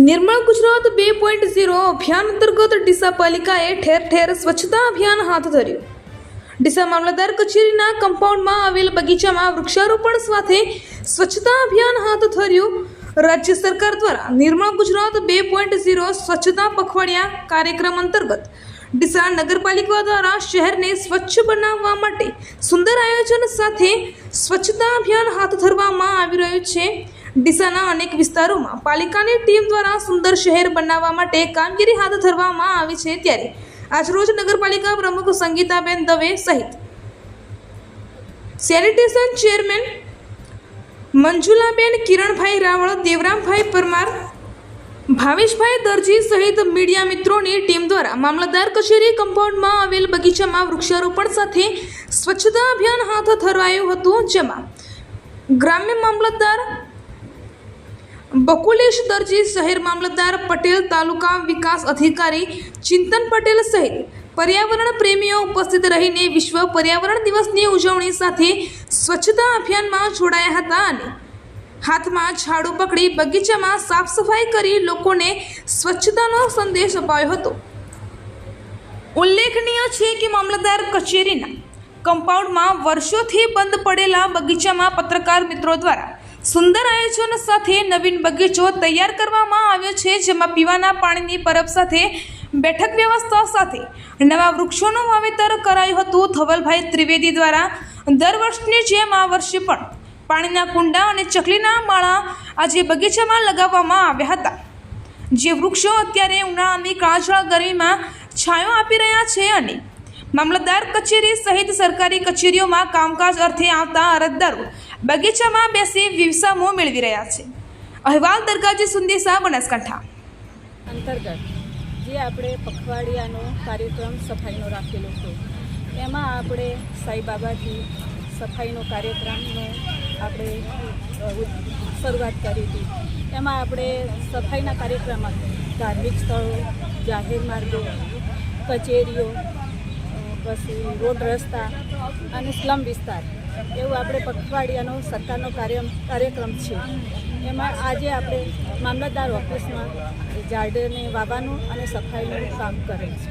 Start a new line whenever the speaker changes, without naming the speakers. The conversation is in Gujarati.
નિર્મળ ગુજરાત બે પોઈન્ટ ઝીરો અભિયાન અંતર્ગત ડીસા પાલિકાએ ઠેર ઠેર સ્વચ્છતા અભિયાન હાથ ધર્યું. ડીસા મામલતદાર કચેરીના કમ્પાઉન્ડમાં આવેલ બગીચામાં વૃક્ષારોપણ સાથે સ્વચ્છતા અભિયાન હાથ ધર્યું. રાજ્ય સરકાર દ્વારા નિર્મળ ગુજરાત બે પોઈન્ટ ઝીરો સ્વચ્છતા પખવાડિયા કાર્યક્રમ અંતર્ગત ડીસા નગરપાલિકા દ્વારા શહેરને સ્વચ્છ બનાવવા માટે સુંદર આયોજન સાથે સ્વચ્છતા અભિયાન હાથ ધરવામાં આવી રહ્યું છે. ડીસાના અનેક વિસ્તારોમાં પાલિકાની ટીમ દ્વારા સુંદર શહેર બનાવવા માટે કામગીરી હાથ ધરવામાં આવી છે ત્યારે આજરોજ નગરપાલિકા પ્રમુખ સંગીતાબેન દવે સહિત સેનિટેશન ચેરમેન મંજુલાબેન કિરણભાઈ રાવળ, દેવરામભાઈ પરમાર, ભાવેશભાઈ દરજી સહિત મીડિયા મિત્રોની ટીમ દ્વારા મામલતદાર કચેરી કમ્પાઉન્ડમાં આવેલ બગીચામાં વૃક્ષારોપણ સાથે સ્વચ્છતા અભિયાન હાથ ધરાયું હતું, જેમાં ગ્રામ્ય મામલતદાર બકુલેશ દરજી શહેર મામલતદાર પટેલ તાલુકા વિકાસ અધિકારી ચિંતન પટેલ સહિત પર્યાવરણ પ્રેમીઓ ઉપસ્થિત રહીને વિશ્વ પર્યાવરણ દિવસની ઉજવણી સાથે સ્વચ્છતા અભિયાનમાં જોડાયા હતા અને હાથમાં ઝાડુ પકડી બગીચામાં સાફ સફાઈ કરી લોકોને સ્વચ્છતાનો સંદેશ અપાયો હતો. ઉલ્લેખનીય છે કે મામલતદાર કચેરીના કમ્પાઉન્ડમાં વર્ષોથી બંધ પડેલા બગીચામાં પત્રકાર મિત્રો દ્વારા સુંદર આયોજન સાથે નવીન બગીચો તૈયાર કરવામાં આવ્યો છે, જેમાં પીવાના પાણીની પરબ સાથે બેઠક વ્યવસ્થા સાથે નવા વૃક્ષોનું વાવેતર કરાયું હતું. ધવલભાઈ ત્રિવેદી દ્વારા દર વર્ષની જેમ આ વર્ષે પણ પાણીના કુંડા અને ચકલીના માળા આજે બગીચામાં લગાવવામાં આવ્યા હતા. જે વૃક્ષો અત્યારે ઉનાળાની કાળઝાળ ગરમીમાં છાંયો આપી રહ્યા છે અને મામલતદાર કચેરી સહિત સરકારી કચેરીઓમાં કામકાજ અર્થે આવતા અરજદારો બગીચામાં બેસી વિવસામો મેળવી રહ્યા છે. અહેવાલ દરગાજી સુંદેસા બનાસકાંઠા.
અંતર્ગત જે આપણે પખવાડિયાનો કાર્યક્રમ સફાઈનો રાખેલો છે, એમાં આપણે સાઈબાબાથી સફાઈનો કાર્યક્રમનો આપણે શરૂઆત કરી હતી. એમાં આપણે સફાઈના કાર્યક્રમમાં ધાર્મિક સ્થળો, જાહેર માર્ગો, કચેરીઓ પછી રોડ રસ્તા અને સ્લમ વિસ્તાર, એવું આપણે પખવાડિયાનો સરકારનો કાર્ય કાર્યક્રમ છે. એમાં આજે આપણે મામલતદાર ઓફિસમાં ઝાડને વાવવાનું અને સફાઈનું કામ કરે છે.